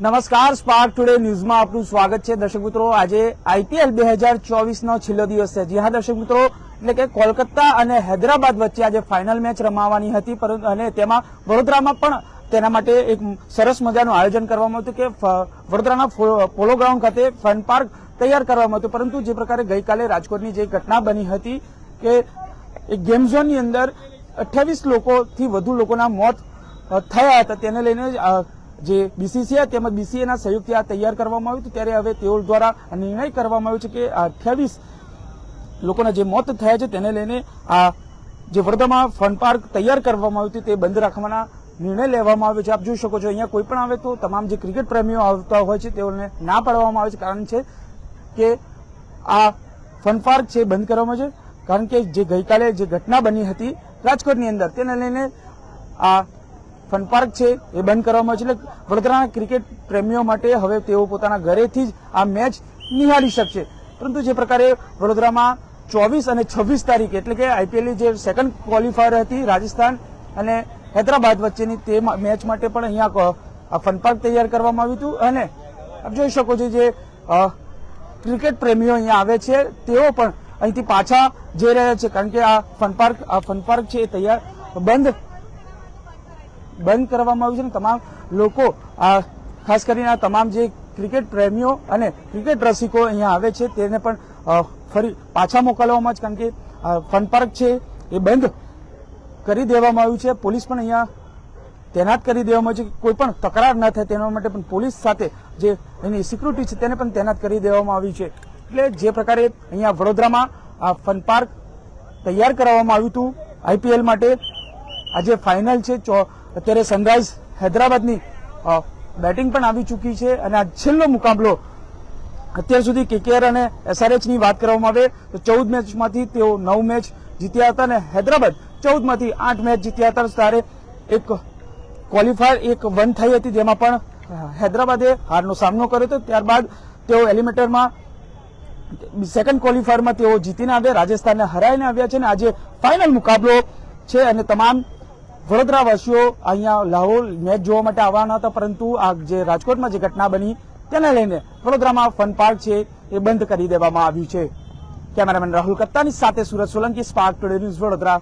નમસ્કાર spark today ન્યૂઝમાં આપનું સ્વાગત છે. દર્શક મિત્રો, આજે આઈપીએલ બે હજાર ચોવીસનો છેલ્લો દિવસ છે. જી હા, દર્શક મિત્રો, એટલે કે કોલકાતા અને હૈદરાબાદ વચ્ચે આજે ફાઇનલ મેચ રમાવાની હતી પરંતુ અને તેમાં વડોદરામાં પણ તેના માટે એક સરસ મજાનું આયોજન કરવામાં હતું કે વડોદરાના પોલો ગ્રાઉન્ડ ખાતે ફન પાર્ક તૈયાર કરવામાં હતું. પરંતુ જે પ્રકારે ગઈકાલે રાજકોટની જે ઘટના બની હતી કે એક ગેમ ઝોનની અંદર અઠ્યાવીસ લોકોથી વધુ લોકોના મોત થયા હતા. તેને લઈને જે બીસીસીઆઈ તેમજ બીસીએના સહયોગથી આ તૈયાર કરવામાં આવ્યું હતું, ત્યારે હવે તેઓ દ્વારા નિર્ણય કરવામાં આવ્યો છે કે અઠ્યાવીસ લોકોના જે મોત થયા છે તેને લઈને આ જે વડોદરામાં ફન પાર્ક તૈયાર કરવામાં આવ્યું હતું, તે બંધ રાખવાના નિર્ણય લેવામાં આવ્યો છે. આપ જોઈ શકો છો, અહીંયા કોઈ પણ આવે તો તમામ જે ક્રિકેટ પ્રેમીઓ આવતા હોય છે, તેઓને ના પાડવામાં આવે છે, કારણ છે કે આ ફન પાર્ક છે બંધ કરવામાં છે. કારણ કે જે ગઈકાલે જે ઘટના બની હતી રાજકોટની અંદર, તેને લઈને આ ફન પાર્ક છે, એ બંધ કરવામાં આવ્યું છે એટલે વડોદરાના ક્રિકેટ પ્રેમીઓ માટે હવે તેઓ પોતાના ઘરેથી જ આ મેચ નિહાળી શકશે. પરંતુ જે પ્રકારે વડોદરામાં ચોવીસ અને છવ્વીસ તારીખે, એટલે કે આઈપીએલની જે સેકન્ડ ક્વોલિફાયર હતી રાજસ્થાન અને હૈદરાબાદ વચ્ચેની તે મેચ માટે પણ અહીંયા ફન પાર્ક તૈયાર કરવામાં આવ્યું હતું. અને આપ જોઈ શકો છો જે ક્રિકેટ પ્રેમીઓ અહીંયા આવે છે, તેઓ પણ અહીંથી પાછા જઈ રહ્યા છે. કારણ કે આ ફન પાર્ક, આ ફન પાર્ક છે એ તૈયાર બંધ બંધ કરવામાં આવ્યું છે અને તમામ લોકો, આ, ખાસ કરીને તમામ જે ક્રિકેટ પ્રેમીઓ અને ક્રિકેટ રસિકો અહીંયા આવે છે, તેને પણ ફરી પાછા મોકલવામાં જ, કારણ કે ફન પાર્ક છે, એ બંધ કરી દેવામાં આવ્યું છે. પોલીસ પણ અહીંયા તૈનાત કરી દેવામાં આવ્યું છે. કોઈ પણ તકરાર ન થાય તેના માટે પણ પોલીસ સાથે જે એની સિક્યુરિટી છે તેને પણ તૈનાત કરી દેવામાં આવી છે. એટલે જે પ્રકારે અહીંયા વડોદરામાં આ ફન પાર્ક તૈયાર કરાવવામાં આવ્યું હતું આઈપીએલ માટે. આજે ફાઇનલ છે, ચો- અત્યારે સનરાઈઝ હૈદરાબાદની બેટિંગ પણ આવી ચૂકી છે અને આ છેલ્લો મુકાબલો અત્યાર સુધી કેકેઆર અને એસઆરએચની વાત કરવામાં આવે તો ચૌદ મેચમાંથી તેઓ નવ મેચ જીત્યા હતા અને હૈદરાબાદ ચૌદમાંથી આઠ મેચ જીત્યા હતા ત્યારે એક ક્વોલિફાયર એક વન થઈ હતી જેમાં પણ હૈદરાબાદે હારનો સામનો કર્યો હતો. ત્યારબાદ તેઓ એલિમેટરમાં સેકન્ડ ક્વોલિફાયરમાં તેઓ જીતીને આવ્યા. રાજસ્થાનને હરાવીને આવ્યા છે અને આજે ફાઇનલ મુકાબલો છે અને તમામ વડોદરાવાસીઓ અહીંયા લાહોર મેચ જોવા માટે આવવાના હતા, પરંતુ આ જે રાજકોટમાં જે ઘટના બની, તેને લઈને વડોદરામાં ફન પાર્ક છે એ બંધ કરી દેવામાં આવ્યું છે. કેમેરામેન રાહુલ કત્તાની સાથે Surat Solanki spark today news Vadodara.